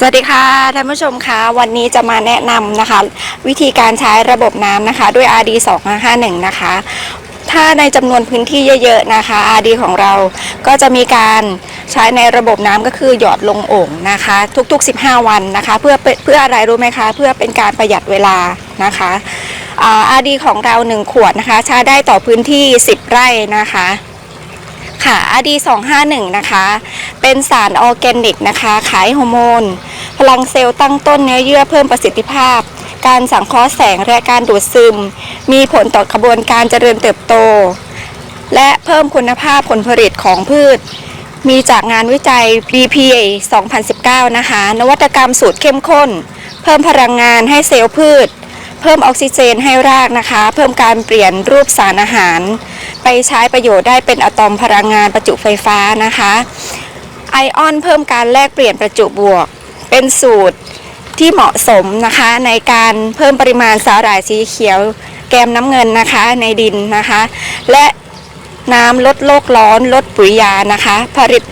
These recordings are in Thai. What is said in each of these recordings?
สวัสดีค่ะท่านผู้ชมคะวันนี้จะมาแนะนำนะคะ วิธีการใช้ระบบน้ำนะคะ ด้วย RD 2 5 1นะคะ ถ้าในจำนวนพื้นที่เยอะๆนะคะ RD ของเราก็จะมีการใช้ในระบบน้ำก็คือหยอดลงโอ่งนะคะ ทุกๆ 15 วันนะคะ เพื่อเพื่ออะไรรู้ไหมคะ เพื่อเป็นการประหยัดเวลานะคะอา RD ของเรา 1 ขวดนะคะใช้ได้ต่อพื้นที่ 10 ไร่นะคะ ค่ะ RD 251 นะคะ เป็นสารออร์แกนิกนะคะ ขายฮอร์โมน พลังเซลล์ตั้งต้นเนื้อเยื่อเพิ่มประสิทธิภาพ การสังเคราะห์แสงและการดูดซึม มีผลต่อกระบวนการเจริญเติบโต และเพิ่มคุณภาพผลผลิตของพืช มีจากงานวิจัย BPA 2019 นะคะ นวัตกรรมสูตรเข้มข้น เพิ่มพลังงานให้เซลล์พืช เพิ่มออกซิเจนให้รากนะคะ เพิ่มการเปลี่ยนรูปสารอาหาร ไปใช้ประโยชน์ได้เป็นอะตอมพลังงานประจุไฟฟ้านะคะ ไอออนเพิ่มการแลกเปลี่ยนประจุบวก เป็นสูตรที่เหมาะสมนะคะในการเพิ่มปริมาณสาหร่ายสีเขียวแกมน้ำเงินนะคะในดินนะคะ และน้ำลดโลกร้อนลดปุ๋ยยานะคะ ผลิต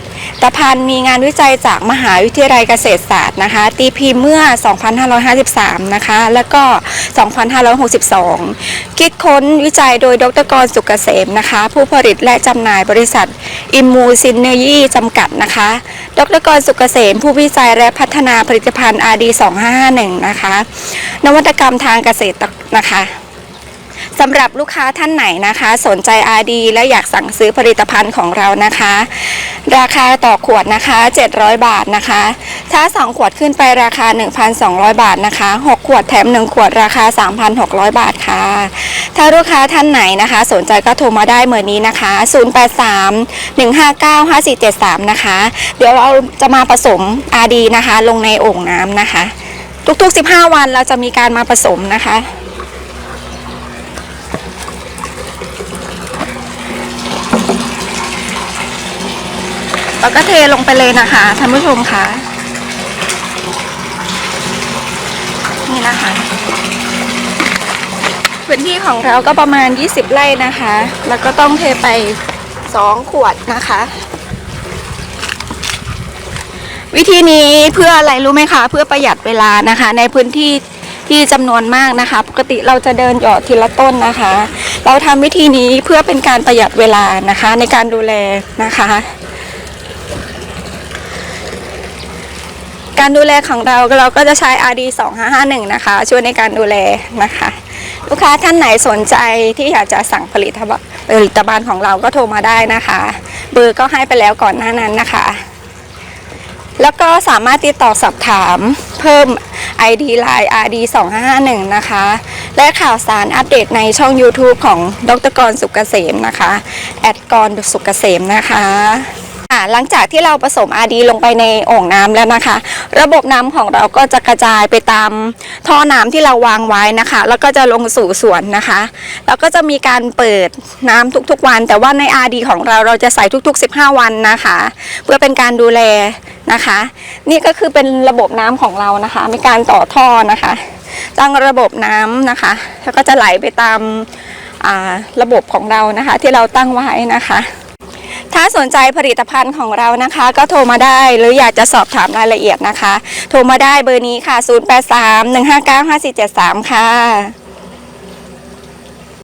ภัณฑ์มีงานวิจัยจากมหาวิทยาลัยเกษตรศาสตร์นะคะ ตีพิมพ์เมื่อ 2553 นะคะ แล้วก็ 2562 คิดค้นวิจัยโดยดรกรสุกเกษมนะคะ ผู้ผลิตและจำหน่ายบริษัท อิมมูซินเนยีจำกัดนะคะ ดรกรสุกเกษม ผู้วิจัยและพัฒนาผลิตภัณฑ์ RD 2551 นะคะ นวัตกรรมทางเกษตรนะคะ สำหรับลูกค้าท่านไหนนะคะ สนใจ RD และอยากสั่งซื้อผลิตภัณฑ์ของเรานะคะ ราคาต่อขวดนะคะ 700 บาทนะคะ ถ้า 2 ขวดขึ้นไปราคา 1,200 บาทนะคะ 6 ขวดแถม 1 ขวดราคา 3,600 บาทค่ะ ถ้าลูกค้าท่านไหนนะคะ สนใจก็โทรมาได้เหมือนนี้นะคะ 083 159 5473 นะคะ เดี๋ยวเราจะมาผสม RD นะคะ ลงในโอ่งน้ำนะคะ ทุกๆ 15 วันเราจะมีการมาผสมนะคะ แล้วก็เทลงไปเลยนะคะท่านผู้ชมคะนี่นะคะพื้นที่ของเราก็ประมาณ 20 ไร่นะคะ แล้วก็ต้องเทไป 2 ขวดนะคะ วิธีนี้เพื่ออะไรรู้ไหมคะ เพื่อประหยัดเวลานะคะ ในพื้นที่ที่จำนวนมากนะคะ ปกติเราจะเดินหยอดทีละต้นนะคะ เราทำวิธีนี้เพื่อเป็นการประหยัดเวลานะคะ ในการดูแลนะคะ การดูแลของเราเราก็จะใช้ RD 2551นะคะ ช่วยในการดูแลนะคะ ลูกค้าท่านไหนสนใจที่อยากจะสั่งผลิตภัณฑ์ผลิตภัณฑ์ของเราก็โทรมาได้นะคะ เบอร์ก็ให้ไปแล้วก่อนหน้านั้นนะคะ แล้วก็สามารถติดต่อสอบถามเพิ่ม ID Line RD 2551นะคะ และข่าวสารอัปเดตในช่อง YouTube ของดรกรสุกเกษมนะคะ แอดกรสุกเกษมนะคะ อ่าหลังจากที่เราผสม RD ลงไปในโอ่งน้ำแล้วนะคะ ระบบน้ำของเราก็จะกระจายไปตามท่อน้ำที่เราวางไว้นะคะ แล้วก็จะลงสู่สวนนะคะ แล้วก็จะมีการเปิดน้ำทุกๆวัน แต่ว่าใน RD ของเราเราจะใส่ทุก ๆ 15 วันนะคะ เพื่อเป็นการดูแลนะคะ นี่ก็คือเป็นระบบน้ำของเรานะคะ มีการต่อท่อนะคะตั้งระบบน้ำนะคะ แล้วก็จะไหลไปตามระบบของเรานะคะ ที่เราตั้งไว้นะคะ ถ้าสนใจผลิตภัณฑ์ของเรานะคะ ก็โทรมาได้หรืออยากจะสอบถามรายละเอียดนะคะ โทรมาได้เบอร์นี้ค่ะ 083 159 5473 ค่ะ